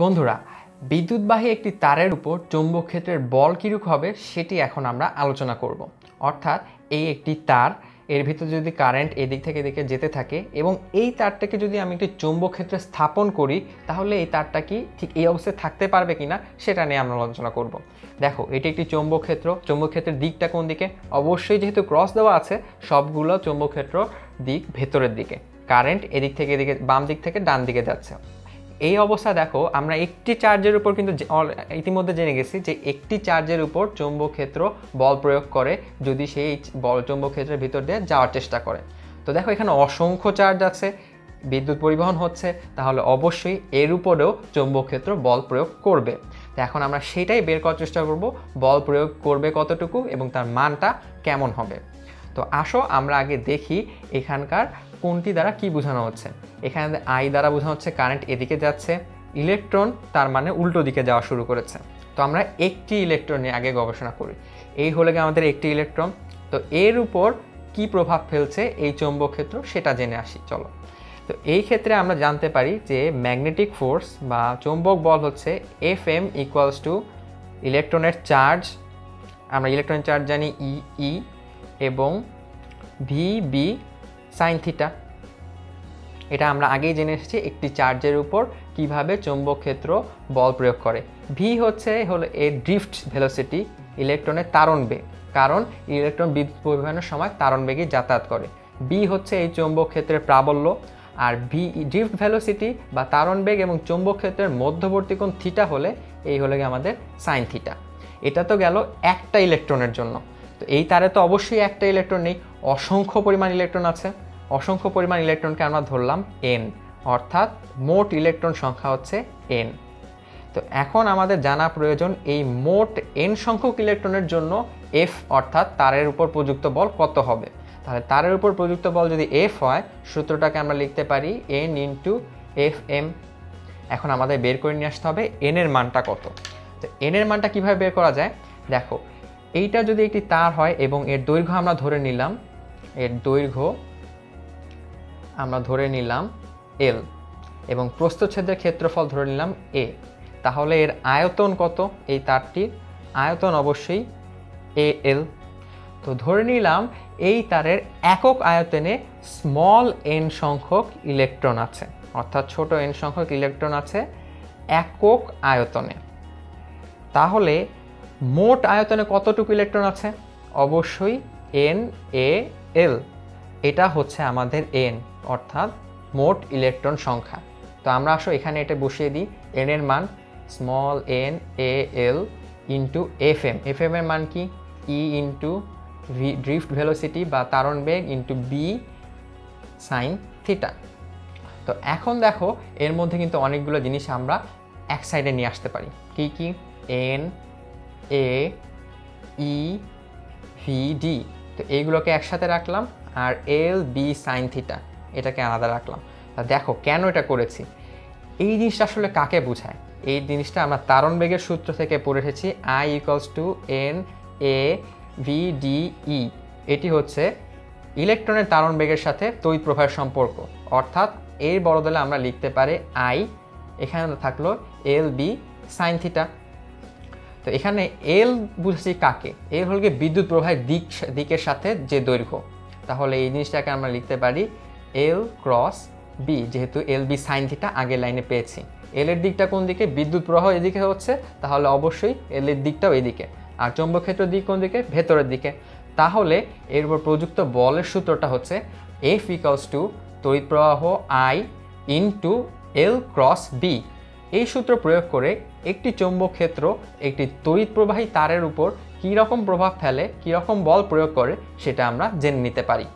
বন্ধুরা, বিদ্যুৎবাহী একটি তারের উপর চৌম্বক ক্ষেত্রের বল কীরূপ হবে সেটি এখন আমরা আলোচনা করব। অর্থাৎ এই একটি তার, এর ভিতর যদি কারেন্ট এদিক থেকে এদিকে যেতে থাকে এবং এই তারটাকে যদি আমি একটি চৌম্বক ক্ষেত্রে স্থাপন করি, তাহলে এই তারটা কি ঠিক এই অবস্থায় থাকতে পারবে কিনা সেটা নিয়ে আমরা আলোচনা করব। দেখো, এটি একটি চৌম্বক ক্ষেত্র চৌম্বক ক্ষেত্রের দিকটা কোন দিকে? অবশ্যই যেহেতু ক্রস দেওয়া আছে, সবগুলো চৌম্বক ক্ষেত্র দিক ভেতরের দিকে। কারেন্ট এদিক থেকে এদিকে বাম দিক থেকে ডান দিকে যাচ্ছে। এই অবস্থা দেখো, আমরা একটি চার্জের উপর কিন্তু ইতিমধ্যে জেনে গেছি যে একটি চার্জের উপর চৌম্বক ক্ষেত্র বল প্রয়োগ করে যদি সেই বল চৌম্বক ক্ষেত্রের ভিতর দিয়ে যাওয়ার চেষ্টা করে। তো দেখো, এখানে অসংখ্য চার্জ আছে, বিদ্যুৎ পরিবহন হচ্ছে, তাহলে অবশ্যই এর উপরেও চৌম্বক ক্ষেত্র বল প্রয়োগ করবে। তো এখন আমরা সেটাই বের করার চেষ্টা করব, বল প্রয়োগ করবে কতটুকু এবং তার মানটা কেমন হবে। তো আসো, আমরা আগে দেখি এখানকার কোনটি দ্বারা কি বোঝানো হচ্ছে। এখানে আই দ্বারা বোঝানো হচ্ছে কারেন্ট এদিকে যাচ্ছে ইলেকট্রন তার মানে উল্টো দিকে যাওয়া শুরু করেছে। তো আমরা একটি ইলেকট্রন নিয়ে আগে গবেষণা করি। এই হলে গিয়ে আমাদের একটি ইলেকট্রন তো এর উপর কি প্রভাব ফেলছে এই চৌম্বক ক্ষেত্র সেটা জেনে আসি, চলো। তো এই ক্ষেত্রে আমরা জানতে পারি যে ম্যাগনেটিক ফোর্স বা চৌম্বক বল হচ্ছে এফ এম ইকুয়ালস টু ইলেকট্রনের চার্জ আমরা ইলেকট্রনের চার্জ জানি ই ই এবং ভি বি সাইন থিটা এটা আমরা আগেই জেনে এসেছি একটি চার্জের উপর কীভাবে চৌম্বক ক্ষেত্র বল প্রয়োগ করে। ভি হচ্ছে, হলো এর ড্রিফট ভেলোসিটি ইলেকট্রনের তারণ বেগ। কারণ ইলেকট্রন বিদ্যুৎ পরিবহনের সময় তারণ বেগে যাতায়াত করে। বি হচ্ছে এই চৌম্বক ক্ষেত্রের প্রাবল্য। আর ভি ড্রিফট ভেলোসিটি বা তারণ বেগ এবং চৌম্বক ক্ষেত্রের মধ্যবর্তী কোণ থিটা হলে, এই হলে গিয়ে আমাদের সাইন থিটা এটা তো গেল একটা ইলেকট্রনের জন্য। তো এই তারে তো অবশ্যই একটা ইলেকট্রন নেই। অসংখ্য পরিমাণ ইলেকট্রন আছে। অসংখ্য পরিমাণ ইলেকট্রনকে আমরা ধরলাম এন অর্থাৎ মোট ইলেকট্রন সংখ্যা হচ্ছে এন তো এখন আমাদের জানা প্রয়োজন, এই মোট এন সংখ্যক ইলেকট্রনের জন্য এফ অর্থাৎ তারের উপর প্রযুক্ত বল কত হবে? তাহলে তারের উপর প্রযুক্ত বল যদি এফ হয়, সূত্রটাকে আমরা লিখতে পারি এন ইন্টু এফ এম এখন আমাদের বের করে নিয়ে আসতে হবে এন এর মানটা কত। তো এন এর মানটা কীভাবে বের করা যায়? দেখো এইটা যদি একটি তার হয় এবং এর দৈর্ঘ্য আমরা ধরে নিলাম, এর দৈর্ঘ্য আমরা ধরে নিলাম এল এবং প্রস্থচ্ছেদের ক্ষেত্রফল ধরে নিলাম এ তাহলে এর আয়তন কত? এই তারটির আয়তন অবশ্যই এ এল তো ধরে নিলাম এই তারের একক আয়তনে স্মল এন সংখ্যক ইলেকট্রন আছে, অর্থাৎ ছোট এন সংখ্যক ইলেকট্রন আছে একক আয়তনে। তাহলে মোট আয়তনে কতটুকু ইলেকট্রন আছে? অবশ্যই এন এ এল এটা হচ্ছে আমাদের এন অর্থাৎ মোট ইলেকট্রন সংখ্যা। তো আমরা আসো এখানে এটা বসিয়ে দিই। এন এর মান small N A L into F M F M এর মান কি? E into V drift velocity বা তারণ বেগ ইন্টু বি সাইন থিটা তো এখন দেখো, এর মধ্যে কিন্তু অনেকগুলো জিনিস আমরা এক সাইডে নিয়ে আসতে পারি। কি কি? N A E V D তো এইগুলোকে একসাথে রাখলাম আর এল বি সাইন থিটা এটাকে আলাদা রাখলাম। তা দেখো কেন এটা করেছি? এই জিনিসটা আসলে কাকে বোঝায়? এই জিনিসটা আমরা তারণ বেগের সূত্র থেকে পড়ে এসেছি। I equals to N A V D E এটি হচ্ছে ইলেকট্রনের তারণ বেগের সাথে তড়িৎ প্রবাহের সম্পর্ক। অর্থাৎ এর বড়দলে আমরা লিখতে পারি আই এখানে থাকল এল বি সাইন থিটা তো এখানে এল বুঝছি কাকে? এল হল গিয়ে বিদ্যুৎ প্রবাহের দিক দিকের সাথে যে দৈর্ঘ্য। তাহলে এই জিনিসটাকে আমরা লিখতে পারি এল ক্রস বি যেহেতু এল বি সাইন থিটা আগের লাইনে পেয়েছি। এল এর দিকটা কোন দিকে? বিদ্যুৎ প্রবাহ এদিকে হচ্ছে, তাহলে অবশ্যই এল এর দিকটাও এদিকে। আর চৌম্বক ক্ষেত্রের দিক কোন দিকে? ভেতরের দিকে। তাহলে এর উপর প্রযুক্ত বলের সূত্রটা হচ্ছে এফ ইকালস টু তড়িৎ প্রবাহ I into L cross B এই সূত্র প্রয়োগ করে একটি চৌম্বক ক্ষেত্র একটি তড়িৎ প্রবাহী তারের উপর কী রকম প্রভাব ফেলে, কী রকম বল প্রয়োগ করে, সেটা আমরা জেনে নিতে পারি।